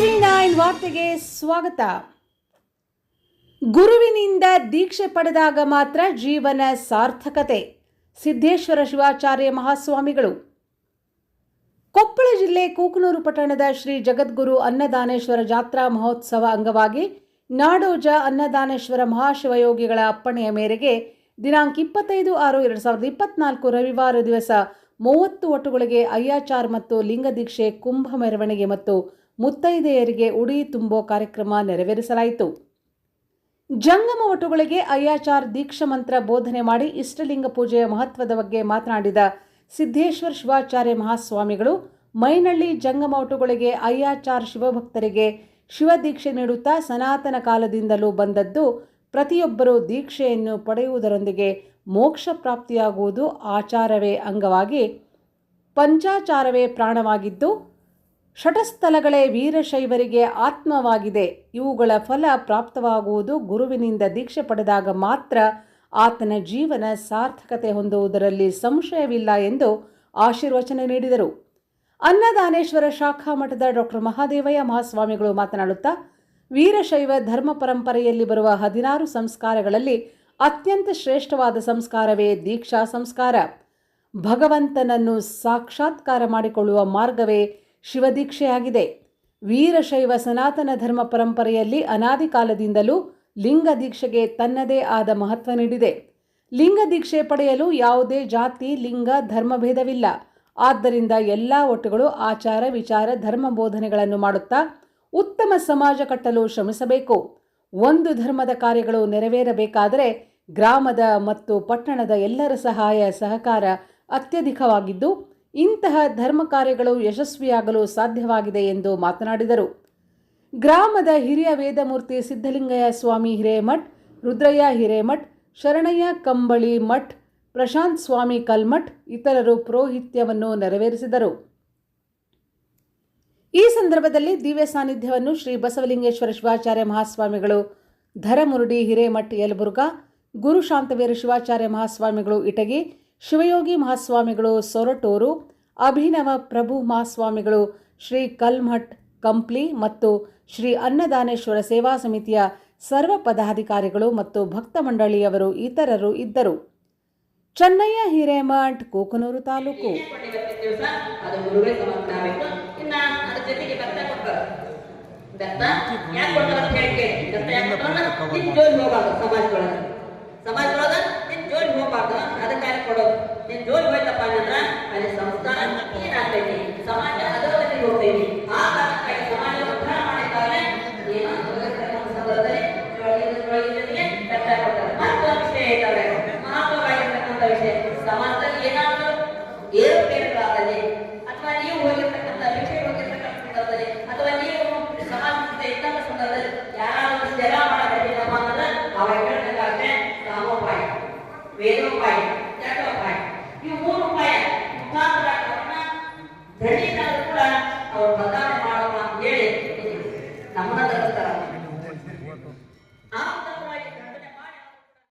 ವಾರ್ತೆಗೆ ಸ್ವಾಗತ. ಗುರುವಿನಿಂದ ದೀಕ್ಷೆ ಪಡೆದಾಗ ಮಾತ್ರ ಜೀವನ ಸಾರ್ಥಕತೆ. ಸಿದ್ದೇಶ್ವರ ಶಿವಾಚಾರ್ಯ ಮಹಾಸ್ವಾಮಿಗಳು. ಕೊಪ್ಪಳ ಜಿಲ್ಲೆ ಕೂಕನೂರು ಪಟ್ಟಣದ ಶ್ರೀ ಜಗದ್ಗುರು ಅನ್ನದಾನೇಶ್ವರ ಜಾತ್ರಾ ಮಹೋತ್ಸವ ಅಂಗವಾಗಿ ನಾಡೋಜ ಅನ್ನದಾನೇಶ್ವರ ಮಹಾಶಿವಯೋಗಿಗಳ ಅಪ್ಪಣೆಯ ಮೇರೆಗೆ ದಿನಾಂಕ ಇಪ್ಪತ್ತೈದು ಆರು ಎರಡು ಸಾವಿರದ ಇಪ್ಪತ್ನಾಲ್ಕು ರವಿವಾರ ದಿವಸ ಮೂವತ್ತು ಒಟ್ಟುಗಳಿಗೆ ಅಯ್ಯಾಚಾರ್ ಮತ್ತು ಲಿಂಗದೀಕ್ಷೆ ಕುಂಭ ಮೆರವಣಿಗೆ ಮತ್ತು ಮುತ್ತೈದೆಯರಿಗೆ ಉಡಿ ತುಂಬೋ ಕಾರ್ಯಕ್ರಮ ನೆರವೇರಿಸಲಾಯಿತು. ಜಂಗಮ ಒಟುಗಳಿಗೆ ಅಯ್ಯಾಚಾರ್ ದೀಕ್ಷಾ ಮಂತ್ರ ಬೋಧನೆ ಮಾಡಿ ಇಷ್ಟಲಿಂಗ ಪೂಜೆಯ ಮಹತ್ವದ ಬಗ್ಗೆ ಮಾತನಾಡಿದ ಸಿದ್ದೇಶ್ವರ ಶಿವಾಚಾರ್ಯ ಮಹಾಸ್ವಾಮಿಗಳು, ಮೈನಳ್ಳಿ ಜಂಗಮ ಒಟುಗಳಿಗೆ ಅಯ್ಯಾಚಾರ್ ಶಿವಭಕ್ತರಿಗೆ ಶಿವದೀಕ್ಷೆ ನೀಡುತ್ತಾ ಸನಾತನ ಕಾಲದಿಂದಲೂ ಬಂದದ್ದು ಪ್ರತಿಯೊಬ್ಬರೂ ದೀಕ್ಷೆಯನ್ನು ಪಡೆಯುವುದರೊಂದಿಗೆ ಮೋಕ್ಷ ಪ್ರಾಪ್ತಿಯಾಗುವುದು ಆಚಾರವೇ ಅಂಗವಾಗಿ ಪಂಚಾಚಾರವೇ ಪ್ರಾಣವಾಗಿದ್ದು ಷಟಸ್ಥಲಗಳೇ ವೀರಶೈವರಿಗೆ ಆತ್ಮವಾಗಿದೆ. ಇವುಗಳ ಫಲ ಪ್ರಾಪ್ತವಾಗುವುದು ಗುರುವಿನಿಂದ ದೀಕ್ಷೆ ಪಡೆದಾಗ ಮಾತ್ರ ಆತನ ಜೀವನ ಸಾರ್ಥಕತೆ ಹೊಂದುವುದರಲ್ಲಿ ಸಂಶಯವಿಲ್ಲ ಎಂದು ಆಶೀರ್ವಚನ ನೀಡಿದರು. ಅನ್ನದಾನೇಶ್ವರ ಶಾಖಾ ಮಠದ ಡಾಕ್ಟರ್ ಮಹಾದೇವಯ್ಯ ಮಹಾಸ್ವಾಮಿಗಳು ಮಾತನಾಡುತ್ತಾ, ವೀರಶೈವ ಧರ್ಮ ಪರಂಪರೆಯಲ್ಲಿ ಬರುವ ಹದಿನಾರು ಸಂಸ್ಕಾರಗಳಲ್ಲಿ ಅತ್ಯಂತ ಶ್ರೇಷ್ಠವಾದ ಸಂಸ್ಕಾರವೇ ದೀಕ್ಷಾ ಸಂಸ್ಕಾರ. ಭಗವಂತನನ್ನು ಸಾಕ್ಷಾತ್ಕಾರ ಮಾಡಿಕೊಳ್ಳುವ ಮಾರ್ಗವೇ ಶಿವದೀಕ್ಷೆಯಾಗಿದೆ. ವೀರಶೈವ ಸನಾತನ ಧರ್ಮ ಪರಂಪರೆಯಲ್ಲಿ ಅನಾದಿ ಕಾಲದಿಂದಲೂ ಲಿಂಗ ದೀಕ್ಷೆಗೆ ತನ್ನದೇ ಆದ ಮಹತ್ವ ನೀಡಿದೆ. ಲಿಂಗ ದೀಕ್ಷೆ ಪಡೆಯಲು ಯಾವುದೇ ಜಾತಿ, ಲಿಂಗ ಧರ್ಮಭೇದವಿಲ್ಲ ಆದ್ದರಿಂದ ಎಲ್ಲ ಒಟ್ಟುಗಳು ಆಚಾರ, ವಿಚಾರ, ಧರ್ಮ ಬೋಧನೆಗಳನ್ನು ಮಾಡುತ್ತಾ ಉತ್ತಮ ಸಮಾಜ ಕಟ್ಟಲು ಶ್ರಮಿಸಬೇಕು. ಒಂದು ಧರ್ಮದ ಕಾರ್ಯಗಳು ನೆರವೇರಬೇಕಾದರೆ ಗ್ರಾಮದ ಮತ್ತು ಪಟ್ಟಣದ ಎಲ್ಲರ ಸಹಾಯ, ಸಹಕಾರ ಅತ್ಯಧಿಕವಾಗಿದ್ದು ಇಂತಹ ಧರ್ಮ ಕಾರ್ಯಗಳು ಯಶಸ್ವಿಯಾಗಲು ಸಾಧ್ಯವಾಗಿದೆ ಎಂದು ಮಾತನಾಡಿದರು. ಗ್ರಾಮದ ಹಿರಿಯ ವೇದಮೂರ್ತಿ ಸಿದ್ಧಲಿಂಗಯ್ಯ ಸ್ವಾಮಿ ಹಿರೇಮಠ್, ರುದ್ರಯ್ಯ ಹಿರೇಮಠ್, ಶರಣಯ್ಯ ಕಂಬಳಿ ಮಠ್, ಪ್ರಶಾಂತ್ ಸ್ವಾಮಿ ಕಲ್ಮಠ್ ಇತರರು ಪೌರೋಹಿತ್ಯವನ್ನು ನೆರವೇರಿಸಿದರು. ಈ ಸಂದರ್ಭದಲ್ಲಿ ದಿವ್ಯ ಸಾನ್ನಿಧ್ಯವನ್ನು ಶ್ರೀ ಬಸವಲಿಂಗೇಶ್ವರ ಶಿವಾಚಾರ್ಯ ಮಹಾಸ್ವಾಮಿಗಳು, ಧರಮುರುಡಿ ಹಿರೇಮಠ್ ಯಲಬುರ್ಗಾ, ಗುರು ಶಾಂತವೀರ ಶಿವಾಚಾರ್ಯ ಮಹಾಸ್ವಾಮಿಗಳು ಇಟಗಿ ಶಿವಯೋಗಿ ಮಹಾಸ್ವಾಮಿಗಳು ಸೊರಟೂರು ಅಭಿನವ ಪ್ರಭು ಮಹಾಸ್ವಾಮಿಗಳು ಶ್ರೀ ಕಲ್ಮಠ್ ಕಂಪ್ಲಿ ಮತ್ತು ಶ್ರೀ ಅನ್ನದಾನೇಶ್ವರ ಸೇವಾ ಸಮಿತಿಯ ಸರ್ವ ಪದಾಧಿಕಾರಿಗಳು ಮತ್ತು ಭಕ್ತ ಮಂಡಳಿಯವರು ಇತರರು ಇದ್ದರು ಚೆನ್ನಯ್ಯ ಹಿರೇಮಠ್ ಕೋಕನೂರು ತಾಲೂಕು ಜೋಲಿ ಹೋಗ್ಬಾರ್ದು ಅದಕ್ಕಾಗಿ ಕೊಡೋದು. ನೀನ್ ಜೋಲಿ ಹೋಯ್ತಪ್ಪ ಅಂದ್ರೆ ಅಲ್ಲಿ ಸಂಸ್ಕಾರ ಏನಾಗ್ತೈತಿ ಸಮಾಜ ಅದರಲ್ಲಿ ಹೋಗ್ತೈತಿ. ಆ ಕಾರಣಕ್ಕಾಗಿ ಸಮಾಜ ಉದ್ಧಾರ ಮಾಡಿದ್ದಾರೆ ಏನೋ ಸಂದರ್ಭದಲ್ಲಿ ಮತ್ತೊಂದು ವಿಷಯ ಇದ್ದಾವೆ ಮಹತ್ವವಾಗಿರ್ತಕ್ಕಂಥ ವಿಷಯ. ಸಮಾಜದಲ್ಲಿ ಏನಾದರೂ Pedro, pai,